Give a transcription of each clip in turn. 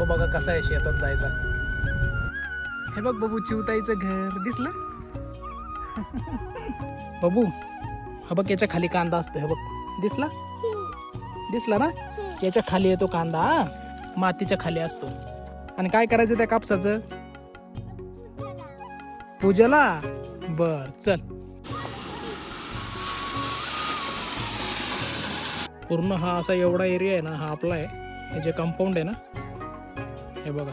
Road बघा कसा आहे शेतात जायचा. हे बघ बाबू चिवताईचं घर दिसलं? बाबू हा बघ याच्या खाली कांदा असतो हे बघ. दिसला? दिसला ना? याच्या खाली येतो कांदा हा? मातीच्या खाली असतो. आणि काय करायचं त्या कापसाचं? पूजेला? बर चल. पूर्ण हा असा एवढा एरिया आहे ना हा आपला आहे. हे जे कंपाऊंड आहे ना हे बघा.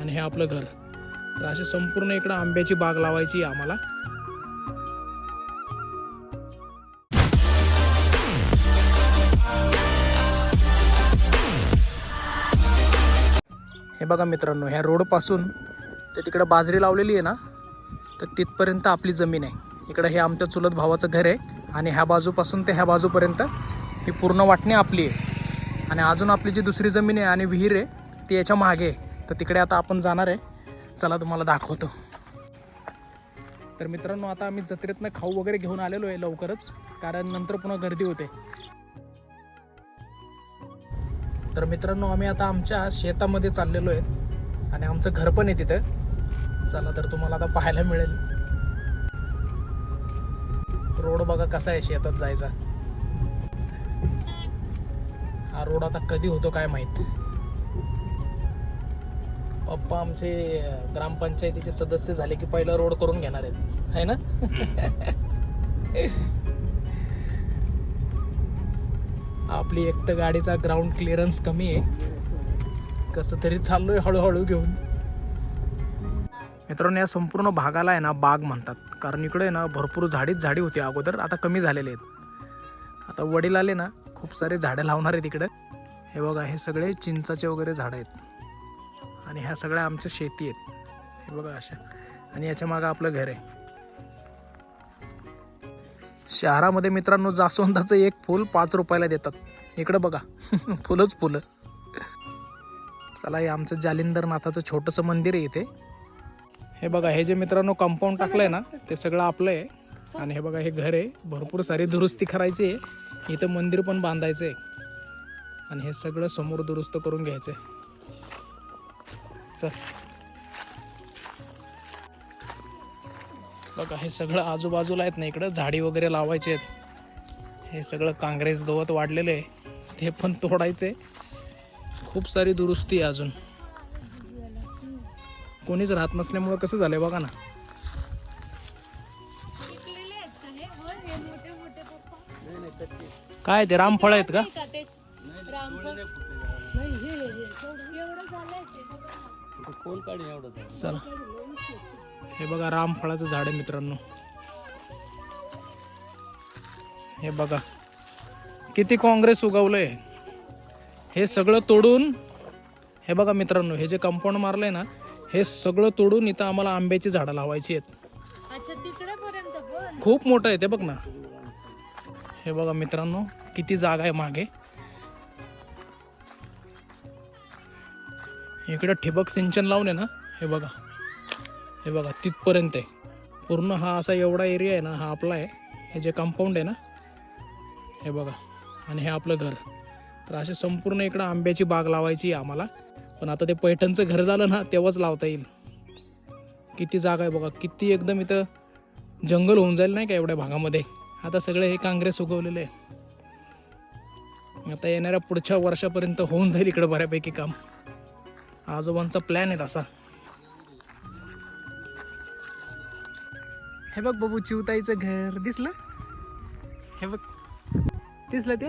आणि हे आपलं घर. तर अशी संपूर्ण इकडं आंब्याची बाग लावायची आहे आम्हाला. हे बघा मित्रांनो ह्या रोडपासून ते तिकडं बाजरी लावलेली आहे ना तर तिथपर्यंत आपली जमीन आहे. इकडं हे आमच्या चुलत भावाचं घर आहे आणि ह्या बाजूपासून ते ह्या बाजूपर्यंत ही पूर्ण वाटणी आपली आहे. आणि अजून आपली जी दुसरी जमीन आहे आणि विहीर आहे ती याच्या मागे तर तिकडे आता आपण जाणार आहे. चला तुम्हाला दाखवतो. तर मित्रांनो आता आम्ही जत्रेतनं खाऊ वगैरे घेऊन आलेलो आहे लवकरच कारण नंतर पुन्हा गर्दी होते. तर मित्रांनो आम्ही आता आमच्या शेतामध्ये चाललेलो आहे. आणि आमचं घर पण आहे तिथं. चला तर तुम्हाला आता पाहायला मिळेल. रोड बघा कसा आहे शेतात जायचा. हा रोड आता कधी होतो काय माहीत. पप्पा आमचे ग्रामपंचायतीचे सदस्य झाले की पहिला रोड करून घेणार आहेत. है ना? आपली एक तर गाडीचा ग्राउंड क्लिअरन्स कमी आहे. कसं तरी चाललोय हळूहळू घेऊन. मित्रांनो या संपूर्ण भागाला आहे ना बाग म्हणतात. कारण इकडे आहे ना भरपूर झाडीच झाडी होती अगोदर आता कमी झालेले आहेत. आता वडील आले ना खूप सारे झाडं लावणार आहेत इकडं. हे बघा हे सगळे चिंचाचे वगैरे झाडं आहेत. आणि ह्या सगळ्या आमच्या शेती आहेत. हे बघा अशा. आणि याच्या मागं आपलं घर आहे. शहरामध्ये मित्रांनो जास्वंदाचं एक फूल पाच रुपयाला देतात. इकडं बघा. फुलंच फुलं. चला हे आमचं जालिंदर नाथाचं छोटंसं मंदिर आहे इथे. हे बघा हे जे मित्रांनो कंपाऊंड टाकलं आहे ना ते सगळं आपलं आहे. आणि हे बघा हे घर आहे. भरपूर सारी दुरुस्ती करायची आहे. इथं मंदिर पण बांधायचं आहे आणि हे सगळं समोर दुरुस्त करून घ्यायचं आहे बघा हे सगळं आजूबाजूला आहेत ना इकडं झाडी वगैरे लावायचे आहेत. हे सगळं काँग्रेस गवत वाढलेलं आहे. ते पण तोडायचे खूप सारी दुरुस्ती आहे अजून. कोणीच राहत नसल्यामुळं कसं झालंय बघा ना. काय ते रामफळ आहेत का? चला. हे बघा रामफळाचं झाड आहे मित्रांनो. हे बघा किती काँग्रेस उगवलंय. हे सगळं तोडून हे बघा मित्रांनो हे जे कंपाऊंड मारलंय ना हे सगळं तोडून इथं आम्हाला आंब्याची झाडं लावायची आहेत. खूप मोठं आहे ते बघ ना. हे बघा मित्रांनो किती जागा आहे मागे. इकडं ठिबक सिंचन लावून आहे ना हे बघा. हे बघा तिथपर्यंत आहे. पूर्ण हा असा एवढा एरिया आहे ना हा आपला आहे. हे जे कंपाऊंड आहे ना हे बघा. आणि हे आपलं घर. तर असे संपूर्ण इकडं आंब्याची बाग लावायची आहे आम्हाला. पण आता ते पैठणचं घर झालं ना तेव्हाच लावता येईल. किती जागा आहे बघा. किती एकदम इथं जंगल होऊन जाईल नाही का एवढ्या भागामध्ये. आता सगळे हे काँग्रेस उगवलेले आहे. आता येणाऱ्या पुढच्या वर्षापर्यंत होऊन जाईल इकडं बऱ्यापैकी काम. आजोबांचा प्लॅन आहे तसा. हे बघ बाबू चिवताईचं घर दिसलं? हे बघ. दिसलं ते?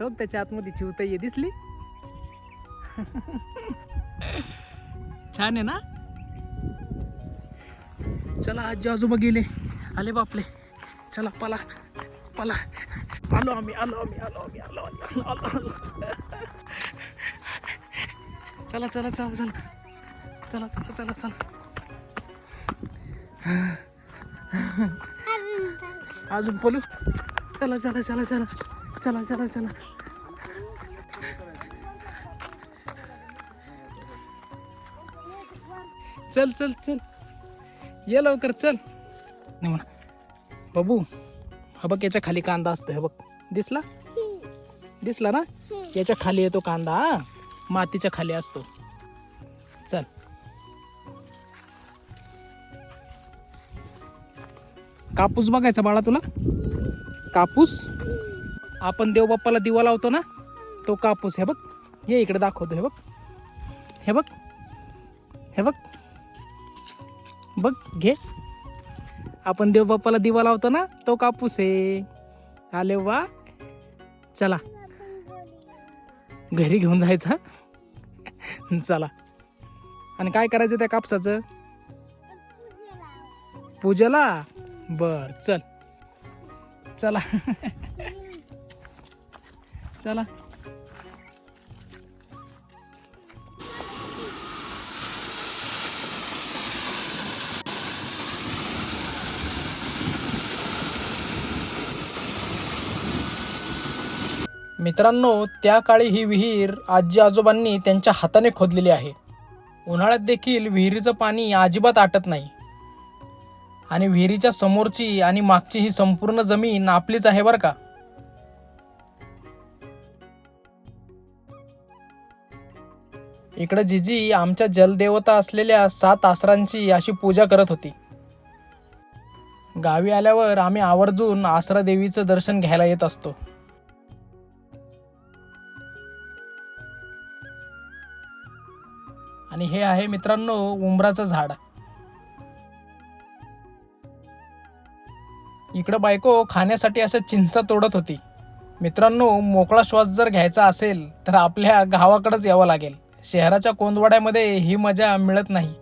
बघ त्याच्या आतमध्ये चिवताई आहे दिसली? छान आहे ना? चला आजी आजोबा गेले. आले बापले. चला पला. पला. आलो आम्ही आलो आम्ही आलो आम्ही आलो आलो आलो आलो चला चला चला चला. चला चला चला चला. अजून पलू चला चला चला चला. चला चला चला. चल चल चल. ये लवकर चल. नाही म्हणा. बाबू हा बघ याच्या खाली कांदा असतो हे बघ. दिसला? दिसला ना? याच्या खाली येतो कांदा हा? मातीच्या खाली असतो. चल. कापूस बघायचा बाळा तुला? कापूस? आपण देवबाप्पाला दिवा लावतो ना तो कापूस हे बघ. ये इकडे दाखवतो हे बघ. हे बघ. हे बघ. बघ घे. आपण देवबाप्पाला दिवा लावतो ना तो कापूस आहे. आले वा. चला. घरी घेऊन जायचा चला. आणि काय करायचं त्या कापसाचं? पूजेला? बर चल. चला. चला. मित्रांनो त्या काळी ही विहीर आजी आजोबांनी त्यांच्या हाताने खोदलेली आहे. उन्हाळ्यात देखील विहिरीचं पाणी अजिबात आटत नाही. आणि विहिरीच्या समोरची आणि मागची ही संपूर्ण जमीन आपलीच आहे बरं का? इकडं जिजी आमच्या जलदेवता असलेल्या सात आसरांची अशी पूजा करत होती. गावी आल्यावर आम्ही आवर्जून आसरा देवीचं दर्शन घ्यायला येत असतो. आणि हे आहे मित्रांनो उंबराचं झाड. इकडं बायको खाण्यासाठी असं चिंचा तोडत होती. मित्रांनो मोकळा श्वास जर घ्यायचा असेल तर आपल्या गावाकडंच यावं लागेल. शहराच्या कोंदवाड्यामध्ये ही मजा मिळत नाही.